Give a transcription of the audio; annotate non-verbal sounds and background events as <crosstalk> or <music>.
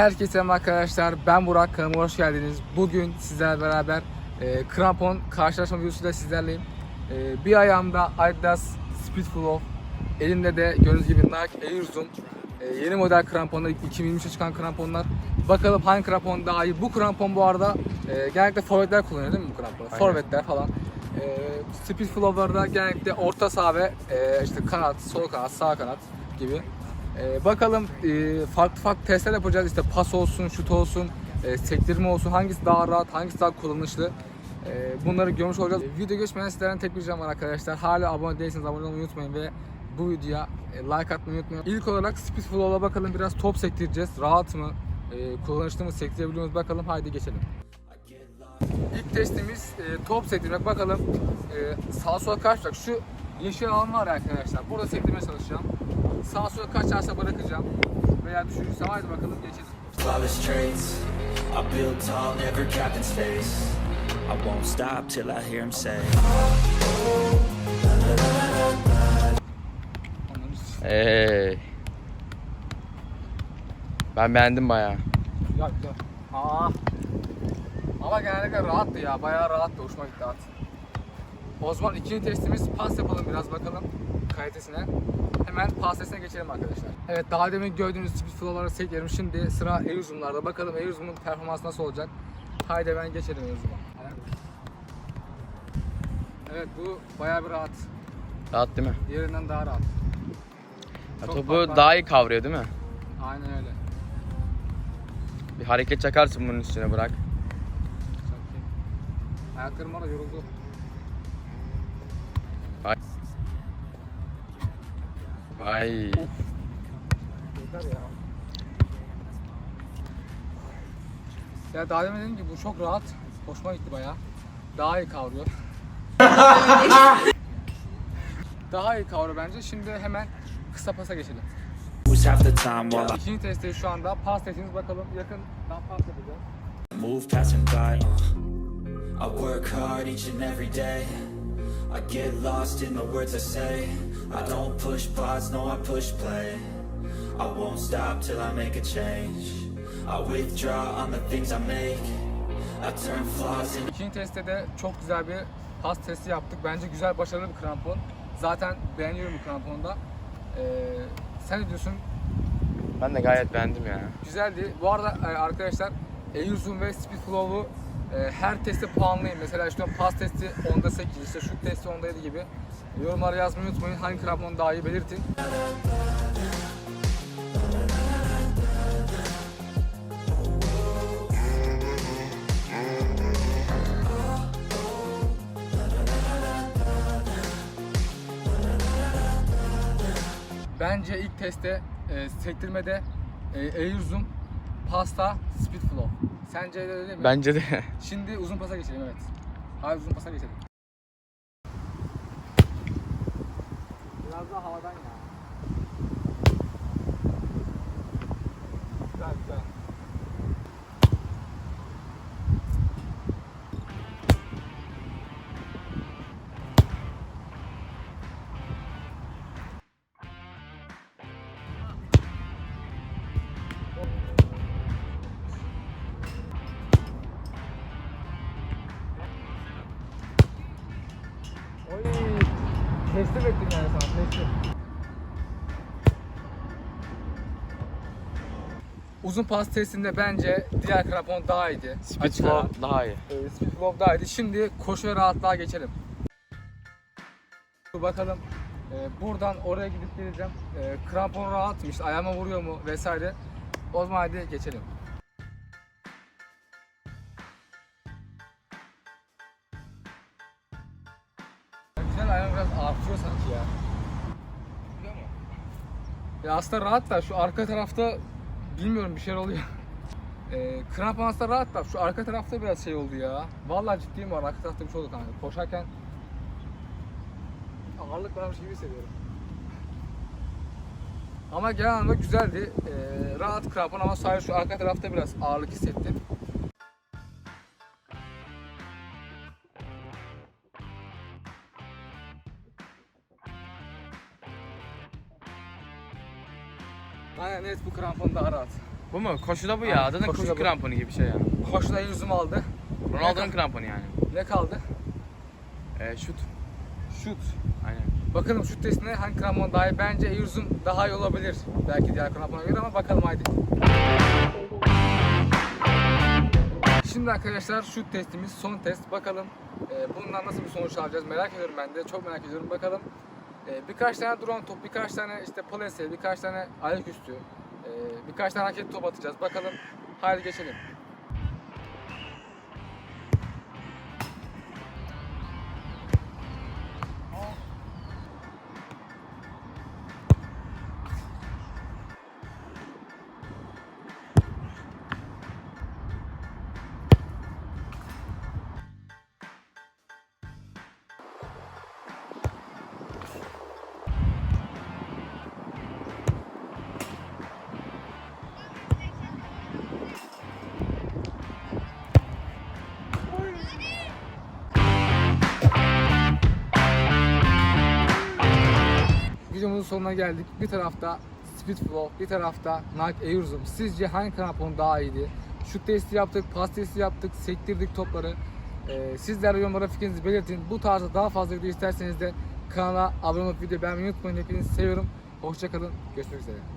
Herkese selam arkadaşlar. Ben Burak. Kanalıma hoş geldiniz. Bugün sizlerle beraber e, krampon karşılaşma videosuyla sizlerleyim. E, bir ayağımda Adidas Speedflow, elimde de gördüğünüz gibi Nike Air Zoom. E, yeni model kramponlar, 2023'e çıkan kramponlar. Bakalım hangi krampon daha iyi. Bu krampon bu arada e, genellikle forvetler kullanıyor değil mi bu kramponu? Forvetler falan. E, Speedflow'larda genellikle orta saha ve e, işte kanat, sol kanat, sağ kanat gibi. Ee, bakalım e, farklı farklı testler yapacağız. İşte pas olsun, şut olsun, e, sektirme olsun. Hangisi daha rahat, hangisi daha kullanışlı. E, bunları görmüş olacağız. E, video geçmeden sizlerden tek bir var arkadaşlar. Hala abone değilseniz abone olmayı unutmayın ve bu videoya e, like atmayı unutmayın. İlk olarak Speedflow'a bakalım biraz top sektireceğiz. Rahat mı, e, kullanışlı mı, sektirebiliyor muyuz bakalım. Haydi geçelim. İlk testimiz e, top sektirmek. Bakalım e, sağa sola bak şu yeşil alan var arkadaşlar. Burada sektirmeye çalışacağım. Sağa sola kaçarsa bırakacağım. Veya düşürürsem haydi bakalım geçelim. Flawless traits. I build tall, never capped in space. I won't stop till I hear him say. Hey. Ben beğendim bayağı. Güzel güzel. Aa. Ama genellikle rahattı ya. Bayağı rahattı. Hoşuma gitti at. O zaman ikinci testimiz pas yapalım biraz bakalım kalitesine. Hemen pas testine geçelim arkadaşlar. Evet daha demin gördüğünüz speed flow'ları seklerim. Şimdi sıra air zoom'larda. Bakalım zoom'un performansı nasıl olacak. Haydi hemen geçelim zoom'a. Evet bu bayağı bir rahat. Rahat değil mi? Diğerinden daha rahat. Ya Çok topu var. daha iyi kavruyor değil mi? Aynen öyle. Bir hareket çakarsın bunun üstüne bırak. Ayaklarım var da yoruldu. Vay. Yeter ya. Daha demin dedim ki bu çok rahat. Hoşuma gitti bayağı. Daha iyi kavruyor. <laughs> daha iyi kavruyor bence. Şimdi hemen kısa pasa geçelim. Lose half the time while İkinci testi şu anda. Pas testimiz bakalım. Yakından pas yapacağız. Move passing by. uh. I work hard each and every day. I get lost in the words I say. I don't push pause, no, I push play. I won't stop till I make a change. I withdraw on the things I make. I turn flaws into İkinci testte de çok güzel bir pas testi yaptık. Bence güzel, başarılı bir krampon. Zaten beğeniyorum bu kramponu da. Ee, sen ne diyorsun? Ben de gayet beğendim ya. Güzeldi. Bu arada e, arkadaşlar Zoom ve Speed Flow'u e, her teste puanlayın. Mesela işte pas testi onda 8, işte şut testi onda 7 gibi. Yorumlara yazmayı unutmayın. Hangi krampon daha iyi belirtin. Bence ilk testte e, sektirmede e, Air Zoom, pasta, Speed Flow. Sence de öyle değil mi? Bence de. Şimdi uzun pasa geçelim evet. Hadi uzun pasa geçelim. Biraz daha havadan ya. Oy. Teslim ettim yani sana teslim. Uzun pas testinde bence diğer krampon daha iyiydi. Açık ara. Speedflow daha iyi. Ee, Speedflow daha iyiydi. Şimdi koşu ve rahatlığa geçelim. Bakalım e, buradan oraya gidip geleceğim. E, krampon rahat mı? İşte ayağıma vuruyor mu vesaire. O zaman hadi geçelim. Biraz artıyor sanki ya. Ya aslında rahat da şu arka tarafta bilmiyorum bir şey oluyor. <laughs> E, krampon aslında rahat da şu arka tarafta biraz şey oldu ya. Vallahi ciddiyim var arka tarafta bir şey oldu kanka. Koşarken ağırlık varmış gibi hissediyorum. <laughs> Ama genel anlamda güzeldi. E, rahat krampon ama sadece şu arka tarafta biraz ağırlık hissettim. Aynen evet bu krampon daha rahat. Bu mu? Koşuda bu Aynen, ya. Zaten koşuda koşu bu. kramponu gibi bir şey ya. Koşuda Airzoom aldı. Ronaldo'nun kramponu yani. Ne kaldı? Ee, şut. Şut. Aynen. Bakalım şut testine hangi krampon daha iyi? Bence Airzoom daha iyi olabilir. Belki diğer krampona göre ama bakalım haydi. Şimdi arkadaşlar şut testimiz son test. Bakalım e, bundan nasıl bir sonuç alacağız merak ediyorum ben de. Çok merak ediyorum. Bakalım e, birkaç tane drone top, birkaç tane işte plase, birkaç tane ayaküstü, e, birkaç tane raket top atacağız. Bakalım. Haydi geçelim. Videomuzun sonuna geldik. Bir tarafta Speedflow, bir tarafta Nike Air Zoom. Sizce hangi krampon daha iyiydi? Şut testi yaptık, pas testi yaptık, sektirdik topları. Ee, sizler yorumlara fikrinizi belirtin. Bu tarzda daha fazla video isterseniz de kanala abone olup video beğenmeyi unutmayın. Hepinizi seviyorum. Hoşçakalın. Görüşmek üzere.